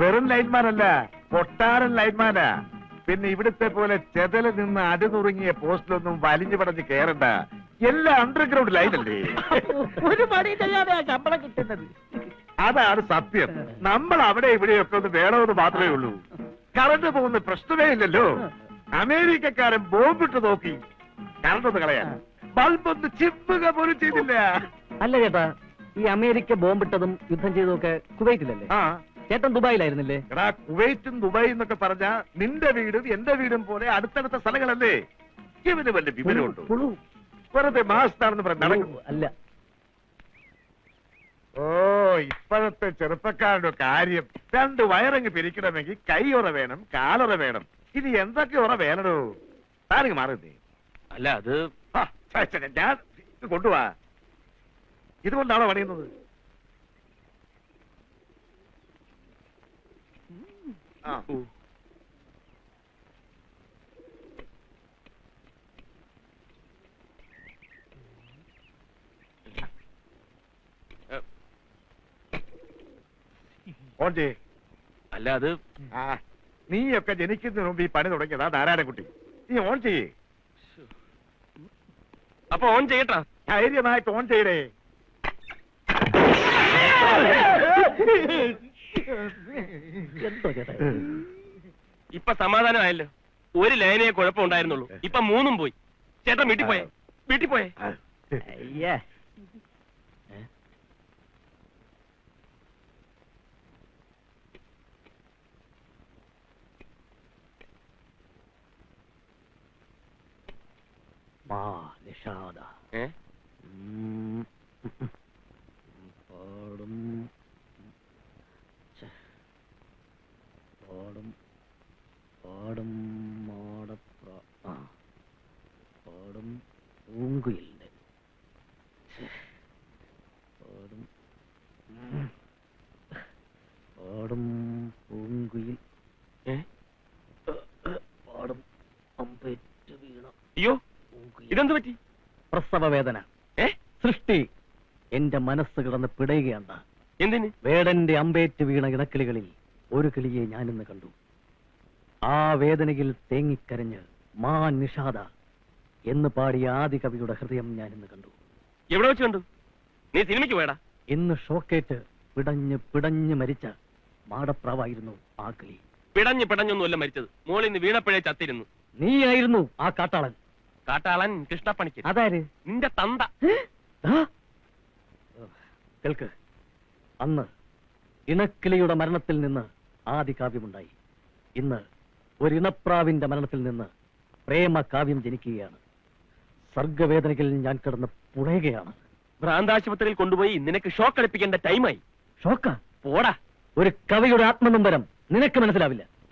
വെറും അല്ല ലൈറ്റ് ലൈൻമാനാ പിന്നെ ഇവിടുത്തെ പോലെ ചെതൽ നിന്ന് അടിനുറുങ്ങിയ പോസ്റ്റിലൊന്നും വലിഞ്ഞു പടഞ്ഞ് കേറണ്ട. എല്ലാം അണ്ടർഗ്രൗണ്ട് ലൈനല്ലേ ഒരു പണി ചെയ്യാതെയാ ശമ്പളം കിട്ടുന്നത്. അതാണ് സത്യം. നമ്മൾ അവിടെ ഇവിടെയൊക്കെ ഒന്ന് വേണമെന്ന് മാത്രമേ ഉള്ളൂ. കറണ്ട് പോകുന്ന പ്രശ്നമേ ഇല്ലല്ലോ. അമേരിക്കക്കാരൻ ബോംബിട്ട് നോക്കി. കറണ്ട് ഒന്ന് കളയാൻ. ബൾബ് ഒന്ന് ചിപ്പുക പോലും ചെയ്തില്ല. അല്ല ചേട്ടാ ഈ അമേരിക്ക ബോംബിട്ടതും യുദ്ധം ചെയ്തതൊക്കെ കുവൈറ്റിലല്ലേ? ആ. ചേട്ടൻ ദുബായിലായിരുന്നില്ലേ? എടാ കുവൈറ്റും ദുബായി എന്നൊക്കെ പറഞ്ഞ നിന്റെ വീടും എന്റെ വീടും പോലെ അടുത്തടുത്ത സ്ഥലങ്ങളല്ലേ? ഇവന് വല്ല വിവരമുണ്ടോ. വെറുതെ മാസത്താണെന്ന് പറഞ്ഞ് നടക്കും. പുളു അല്ല. ഓ ഇപ്പോഴത്തെ ചെറുപ്പക്കാരുടെ കാര്യം. രണ്ട് വയറങ്ങ് പിരിക്കണമെങ്കിൽ കൈയുറ വേണം കാലുറ വേണം. ഇനി എന്തൊക്കെ ഉറ വേണോ താനിങ് മാറുന്നേ അല്ല അത് ഞാൻ കൊണ്ടുപോവാ ഇതുകൊണ്ടാണോ പണിയുന്നത്? ചെയ്യ് അല്ല അത് ആ നീയൊക്കെ ജനിക്കുന്നതിന് മുമ്പ് ഈ പണി തുടങ്ങിയതാ നാരായണക്കുട്ടി നീ ഓൺ ചെയ്യേ. അപ്പൊ ഓൺ ചെയ്യട്ടാ. ധൈര്യമായിട്ട് ഓൺ ചെയ്യടേ. എന്തോ ചേട്ടാ ഇപ്പൊ സമാധാനമായല്ലോ. ഒരു ലൈനേ കുഴപ്പമുണ്ടായിരുന്നുള്ളൂ. ഇപ്പൊ മൂന്നും പോയി. ചേട്ടൻ വീട്ടിൽ പോയേ വീട്ടിൽ പോയേ അയ്യേ. മാ നിഷാദ. ഏ? ഉം. പാടും ഛെ. പാടും പാടും മാടപ്ര ആ പാടും പൂങ്കുയിലിന്റെ ഛെ. പാടും ഉം. പാടും പൂങ്കുയിൽ ഏ? പാടും അമ്പേറ്റ് വീണ അയ്യോ പൂങ്കുയിൽ ഇതെന്ത് പറ്റി? പ്രസവ വേദന ഏ? സൃഷ്ടി. എന്റെ മനസ്സ് കിടന്ന് പിടയുകയാണ്. എന്തിന്? വേടന്റെ അമ്പേറ്റ് വീണ ഇണക്കിളികളിൽ ഒരു കിളിയെ ഞാനിന്ന് കണ്ടു. ആ വേദനയിൽ തേങ്ങിക്കരഞ്ഞ് മാ നിഷാദ എന്ന് പാടിയ ആദി കവിയുടെ ഹൃദയം ഞാനിന്ന് കണ്ടു. എവിടെ വെച്ച് കണ്ടു? നീ സിനിമയ്ക്ക് പോയടാ. ഇന്ന് ഷോക്കേറ്റ് പിടഞ്ഞ് പിടഞ്ഞ് മരിച്ച മാടപ്രാവായിരുന്നു ആ കിളി. പിടഞ്ഞ് പിടഞ്ഞൊന്നുമല്ല മരിച്ചത്. മോളിന്ന് വീണപ്പോഴേ ചത്തിരുന്നു. നീയായിരുന്നു ആ കാട്ടാളൻ. കാട്ടാളൻ കൃഷ്ണപ്പണിക്ക് അതാര്? നിന്റെ തന്ത. കേൾക്ക്. അന്ന് ഇണക്കിളിയുടെ മരണത്തിൽ നിന്ന് ആദി കാവ്യമുണ്ടായി ഇന്ന് ഒരു ഇണപ്രാവിന്റെ മരണത്തിൽ നിന്ന് പ്രേമ കാവ്യം ജനിക്കുകയാണ്. സർഗവേദനയിൽ ഞാൻ കിടന്ന് പുഴയുകയാണ്. ഭ്രാന്താശുപത്രിയിൽ കൊണ്ടുപോയി നിനക്ക് ഷോക്ക് അടിപ്പിക്കേണ്ട ടൈമായി. ഷോക്ക? പോടാ. ഒരു കവിയുടെ ആത്മനൊമ്പരം നിനക്ക് മനസ്സിലാവില്ല.